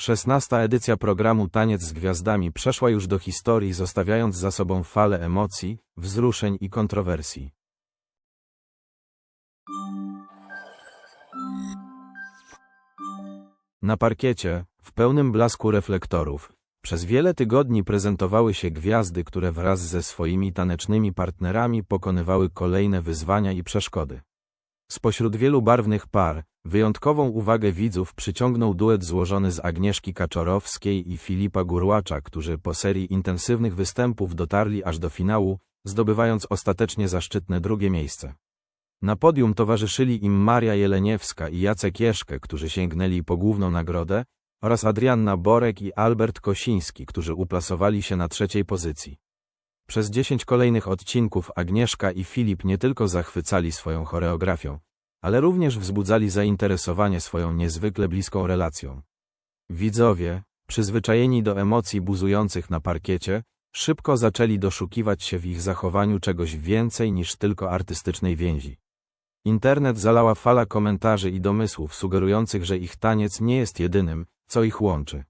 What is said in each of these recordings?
Szesnasta edycja programu Taniec z Gwiazdami przeszła już do historii, zostawiając za sobą falę emocji, wzruszeń i kontrowersji. Na parkiecie, w pełnym blasku reflektorów, przez wiele tygodni prezentowały się gwiazdy, które wraz ze swoimi tanecznymi partnerami pokonywały kolejne wyzwania i przeszkody. Spośród wielu barwnych par, wyjątkową uwagę widzów przyciągnął duet złożony z Agnieszki Kaczorowskiej i Filipa Gurłacza, którzy po serii intensywnych występów dotarli aż do finału, zdobywając ostatecznie zaszczytne drugie miejsce. Na podium towarzyszyli im Maria Jeleniewska i Jacek Jeszkę, którzy sięgnęli po główną nagrodę, oraz Adrianna Borek i Albert Kosiński, którzy uplasowali się na trzeciej pozycji. Przez dziesięć kolejnych odcinków Agnieszka i Filip nie tylko zachwycali swoją choreografią, ale również wzbudzali zainteresowanie swoją niezwykle bliską relacją. Widzowie, przyzwyczajeni do emocji buzujących na parkiecie, szybko zaczęli doszukiwać się w ich zachowaniu czegoś więcej niż tylko artystycznej więzi. Internet zalała fala komentarzy i domysłów sugerujących, że ich taniec nie jest jedynym, co ich łączy.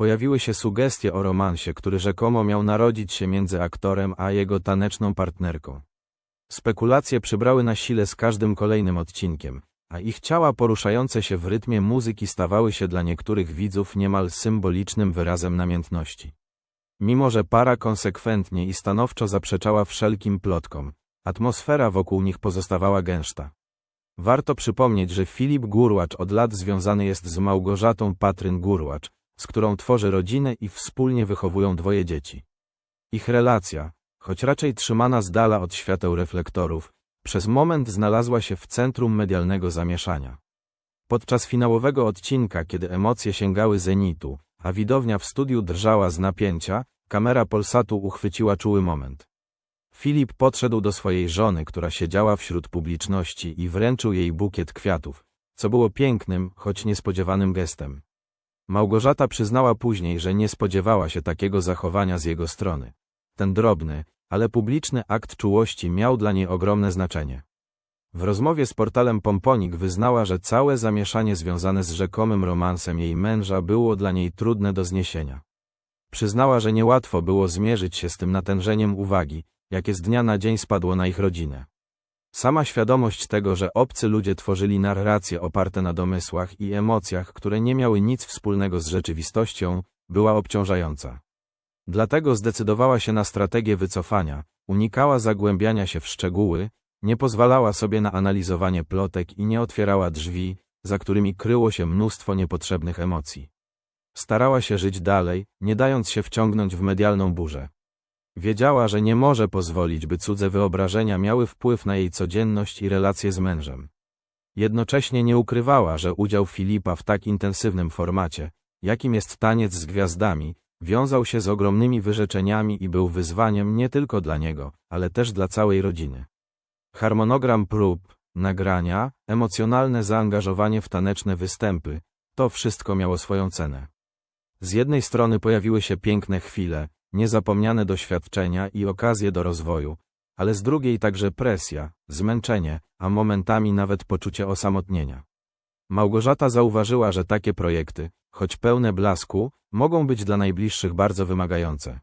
Pojawiły się sugestie o romansie, który rzekomo miał narodzić się między aktorem a jego taneczną partnerką. Spekulacje przybrały na sile z każdym kolejnym odcinkiem, a ich ciała poruszające się w rytmie muzyki stawały się dla niektórych widzów niemal symbolicznym wyrazem namiętności. Mimo, że para konsekwentnie i stanowczo zaprzeczała wszelkim plotkom, atmosfera wokół nich pozostawała gęszta. Warto przypomnieć, że Filip Gurłacz od lat związany jest z Małgorzatą Patryn Gurłacz, z którą tworzy rodzinę i wspólnie wychowują dwoje dzieci. Ich relacja, choć raczej trzymana z dala od świateł reflektorów, przez moment znalazła się w centrum medialnego zamieszania. Podczas finałowego odcinka, kiedy emocje sięgały zenitu, a widownia w studiu drżała z napięcia, kamera Polsatu uchwyciła czuły moment. Filip podszedł do swojej żony, która siedziała wśród publiczności i wręczył jej bukiet kwiatów, co było pięknym, choć niespodziewanym gestem. Małgorzata przyznała później, że nie spodziewała się takiego zachowania z jego strony. Ten drobny, ale publiczny akt czułości miał dla niej ogromne znaczenie. W rozmowie z portalem Pomponik wyznała, że całe zamieszanie związane z rzekomym romansem jej męża było dla niej trudne do zniesienia. Przyznała, że niełatwo było zmierzyć się z tym natężeniem uwagi, jakie z dnia na dzień spadło na ich rodzinę. Sama świadomość tego, że obcy ludzie tworzyli narracje oparte na domysłach i emocjach, które nie miały nic wspólnego z rzeczywistością, była obciążająca. Dlatego zdecydowała się na strategię wycofania, unikała zagłębiania się w szczegóły, nie pozwalała sobie na analizowanie plotek i nie otwierała drzwi, za którymi kryło się mnóstwo niepotrzebnych emocji. Starała się żyć dalej, nie dając się wciągnąć w medialną burzę. Wiedziała, że nie może pozwolić, by cudze wyobrażenia miały wpływ na jej codzienność i relacje z mężem. Jednocześnie nie ukrywała, że udział Filipa w tak intensywnym formacie, jakim jest taniec z gwiazdami, wiązał się z ogromnymi wyrzeczeniami i był wyzwaniem nie tylko dla niego, ale też dla całej rodziny. Harmonogram prób, nagrania, emocjonalne zaangażowanie w taneczne występy, to wszystko miało swoją cenę. Z jednej strony pojawiły się piękne chwile, niezapomniane doświadczenia i okazje do rozwoju, ale z drugiej także presja, zmęczenie, a momentami nawet poczucie osamotnienia. Małgorzata zauważyła, że takie projekty, choć pełne blasku, mogą być dla najbliższych bardzo wymagające.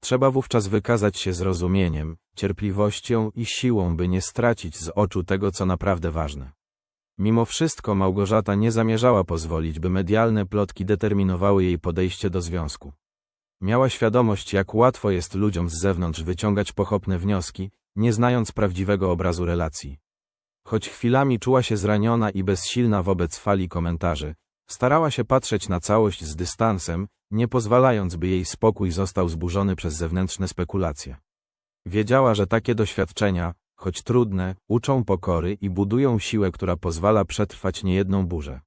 Trzeba wówczas wykazać się zrozumieniem, cierpliwością i siłą, by nie stracić z oczu tego, co naprawdę ważne. Mimo wszystko Małgorzata nie zamierzała pozwolić, by medialne plotki determinowały jej podejście do związku. Miała świadomość, jak łatwo jest ludziom z zewnątrz wyciągać pochopne wnioski, nie znając prawdziwego obrazu relacji. Choć chwilami czuła się zraniona i bezsilna wobec fali komentarzy, starała się patrzeć na całość z dystansem, nie pozwalając, by jej spokój został zburzony przez zewnętrzne spekulacje. Wiedziała, że takie doświadczenia, choć trudne, uczą pokory i budują siłę, która pozwala przetrwać niejedną burzę.